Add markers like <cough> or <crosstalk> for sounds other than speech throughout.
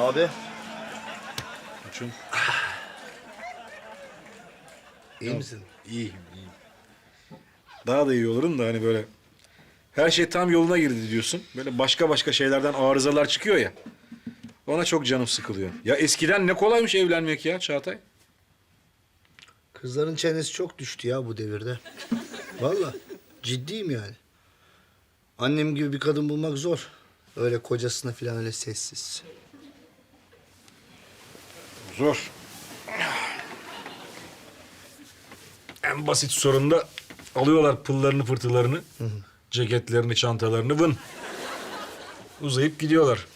Abi. Koçum. iyi misin? İyiyim, iyiyim. Daha da iyi olurum da hani böyle her şey tam yoluna girdi diyorsun. Böyle başka başka şeylerden arızalar çıkıyor ya. Ona çok canım sıkılıyor. Ya eskiden ne kolaymış evlenmek ya Çağatay. Kızların çenesi çok düştü ya bu devirde. Vallahi ciddiyim yani. Annem gibi bir kadın bulmak zor. Öyle kocasına falan öyle sessiz. Zor. En basit sorunda alıyorlar pıllarını pırtılarını, ceketlerini, çantalarını vın. Uzayıp gidiyorlar.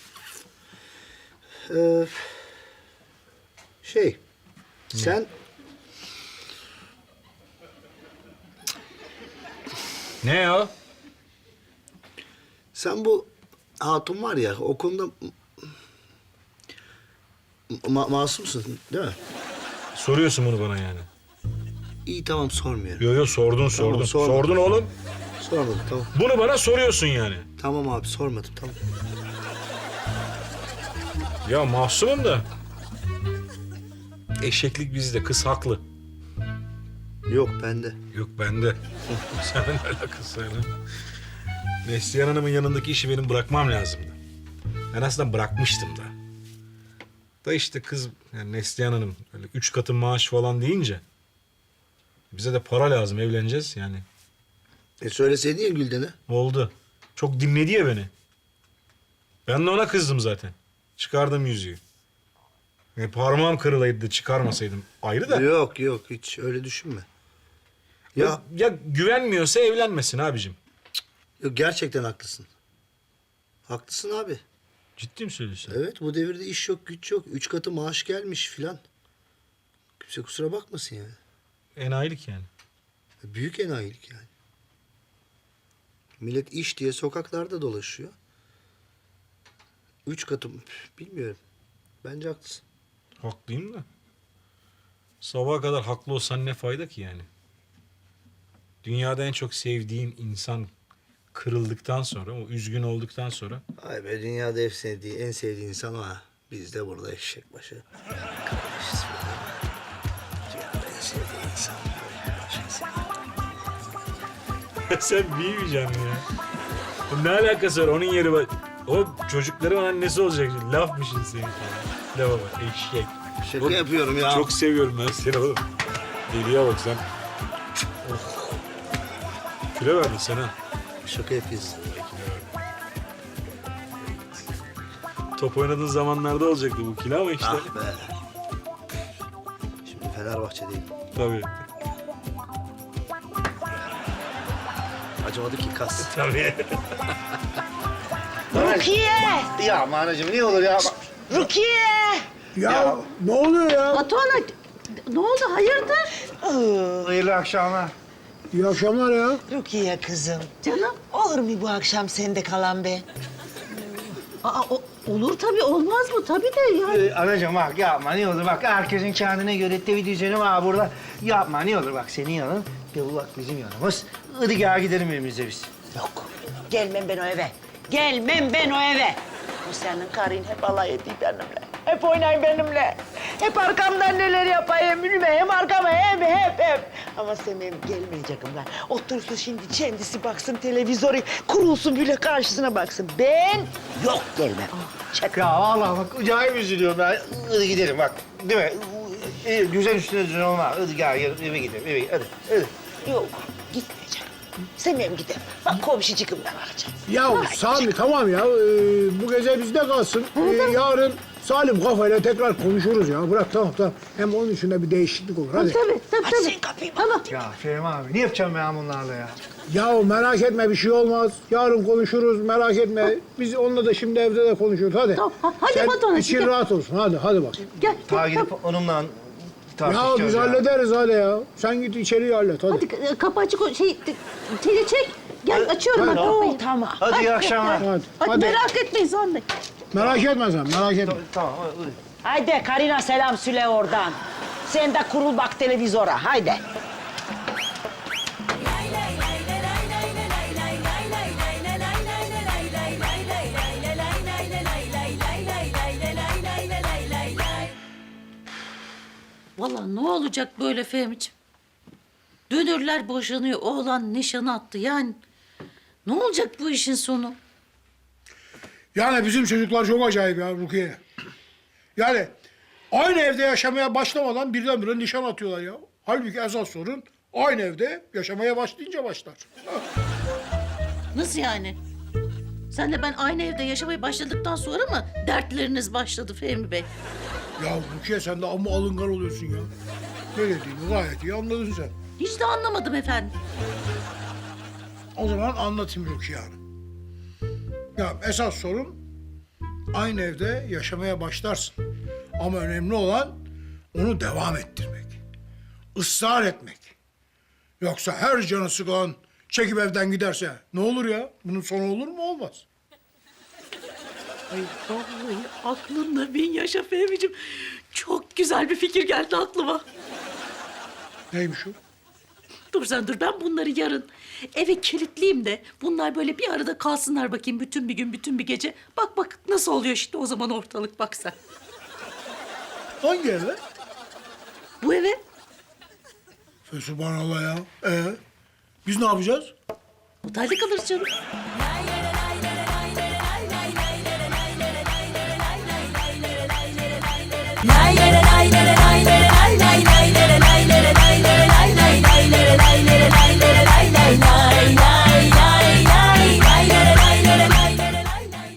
Ee, şey, sen Ne ya? sen bu hatun var ya o konuda ma- masumsun değil mi? Soruyorsun bunu bana yani. İyi tamam sormuyorum. Yo yo sordun sordun. sorma. Sordun oğlum. Sormadım tamam. Bunu bana soruyorsun yani. Tamam abi sormadım tamam. Ya mahsumum da. Eşeklik bizde. Kız haklı. Yok bende. Yok bende. <laughs> Seninle alakası var. Neslihan Hanım'ın yanındaki işi benim bırakmam lazımdı. Ben aslında bırakmıştım da. Da işte kız yani Neslihan Hanım öyle üç katı maaş falan deyince bize de para lazım evleneceğiz yani. E söyleseydin ya Gülden'e. Oldu. Çok dinledi ya beni. Ben de ona kızdım zaten. Çıkardım yüzüğü. E, parmağım kırılaydı da çıkarmasaydım. Ayrı da. Yok yok hiç öyle düşünme. Ya, Ya, ya güvenmiyorsa evlenmesin abicim. yok, gerçekten haklısın. Haklısın abi. Ciddi mi söylüyorsun? Evet bu devirde iş yok güç yok. Üç katı maaş gelmiş filan. Kimse kusura bakmasın yani. Enayilik yani. Büyük enayilik yani. Millet iş diye sokaklarda dolaşıyor. Üç katı bilmiyorum. Bence haklısın. Haklıyım da. Sabaha kadar haklı olsan ne fayda ki yani? Dünyada en çok sevdiğin insan kırıldıktan sonra, o üzgün olduktan sonra Ay be dünyada en sevdiği, en sevdiği insan o ha. Biz de burada eşek başı. Arkadaşız böyle. Dünyada en sevdiği insan. <laughs> Sen büyümeyeceksin ya. Ne alakası var onun yeri var. O çocukların annesi olacak. Lafmışsın senin falan. Lafa bak eşek. Şaka Oğlum, yapıyorum ya. Çok seviyorum ben seni oğlum. Deliye bak sen. Oh. Kilo verdin sen ha. Şaka yapıyorsun. Top oynadığın zamanlarda olacaktı bu kilo ama işte. Ah be. Şimdi Fenerbahçe'deyim. Tabii. Acımadı ki kas. <laughs> Tabii. <laughs> Rukiye! Ya manacığım ne olur ya. Rukiye! Ya, ne oluyor ya? Batuhan'a ne oldu hayırdır? Hayırlı akşamlar. İyi akşamlar ya. Rukiye kızım. Canım. Olur mu bu akşam sende kalan be? Aa, o- olur tabii olmaz mı? Tabii de yani. Ee, anacığım bak yapma ne olur bak herkesin kendine göre de bir düzeni var burada. Yapma ne olur bak senin yanın ve bu bak bizim yanımız. Hadi gel gidelim evimize biz. Yok. Gelmem ben o eve. Gelmem ben o eve. Bu senin karın hep alay ediyor benimle. Hep oynayın benimle. Hep arkamdan neler yapayım bilme. Hem arkama hem hep hep. Ama sen benim gelmeyecekim lan. Otursun şimdi kendisi baksın televizyonu. Kurulsun böyle karşısına baksın. Ben yok gelmem. Çek. Ya vallahi bak acayip üzülüyorum ben. Hadi gidelim bak değil mi? İyi, güzel üstüne düzen olmaz. Hadi gel, gel eve gidelim eve gidelim. Hadi hadi. Yok gitmeyeceğim. Sen benim gidemem. Bak komşucukım ben bakacağım. Ya Sami tamam ya. ee, bu gece bizde kalsın. Ee, yarın Salim kafayla tekrar konuşuruz ya. Bırak tamam tamam. Hem onun için de bir değişiklik olur. Hadi. Tabii tabii tabii. sen kapıyı tamam. Ya Fehmi abi ne yapacağım ben bunlarla ya? Ya merak etme bir şey olmaz. Yarın konuşuruz merak etme. Biz onunla da şimdi evde de konuşuruz. Hadi. Tamam, ha- hadi Sen Batuhan'cığım, için gel. rahat olsun. Hadi hadi bak. Gel. Ta gel, gidip onunla Ya biz hallederiz hadi ya. Sen git içeriyi hallet hadi. Hadi e, kapı açık o- şey teli çek. Gel açıyorum ben hadi. kapıyı. Tamam. Hadi iyi akşamlar. Hadi. Hadi, hadi. merak etmeyin Sami Bey. Merak etme sen, merak etme. Tamam, hadi. Haydi Karina selam söyle oradan. Sen de kurul bak televizora, haydi. Valla ne olacak böyle Fehmi'ciğim? Dönürler boşanıyor, oğlan nişan attı yani. Ne olacak bu işin sonu? Yani bizim çocuklar çok acayip ya Rukiye. Yani aynı evde yaşamaya başlamadan birdenbire nişan atıyorlar ya. Halbuki esas sorun aynı evde yaşamaya başlayınca başlar. Nasıl yani? Senle ben aynı evde yaşamaya başladıktan sonra mı dertleriniz başladı Fehmi Bey? Ya Rukiye sen de amma alıngan oluyorsun ya. Ne dediğimi gayet iyi anladın sen. Hiç de anlamadım efendim. O zaman anlatayım Rukiye Hanım. Ya esas sorun aynı evde yaşamaya başlarsın. Ama önemli olan onu devam ettirmek. Israr etmek. Yoksa her canı sıkan çekip evden giderse ne olur ya? Bunun sonu olur mu? Olmaz. Ay vallahi aklında bin yaşa Fehmi'ciğim. Çok güzel bir fikir geldi aklıma. Neymiş o? Dur sen dur ben bunları yarın eve kilitleyeyim de bunlar böyle bir arada kalsınlar bakayım bütün bir gün bütün bir gece. Bak bak nasıl oluyor işte o zaman ortalık bak sen. Hangi eve? Bu eve Fesubhanallah ya. Ee, biz ne yapacağız? otelde kalırız canım. Lay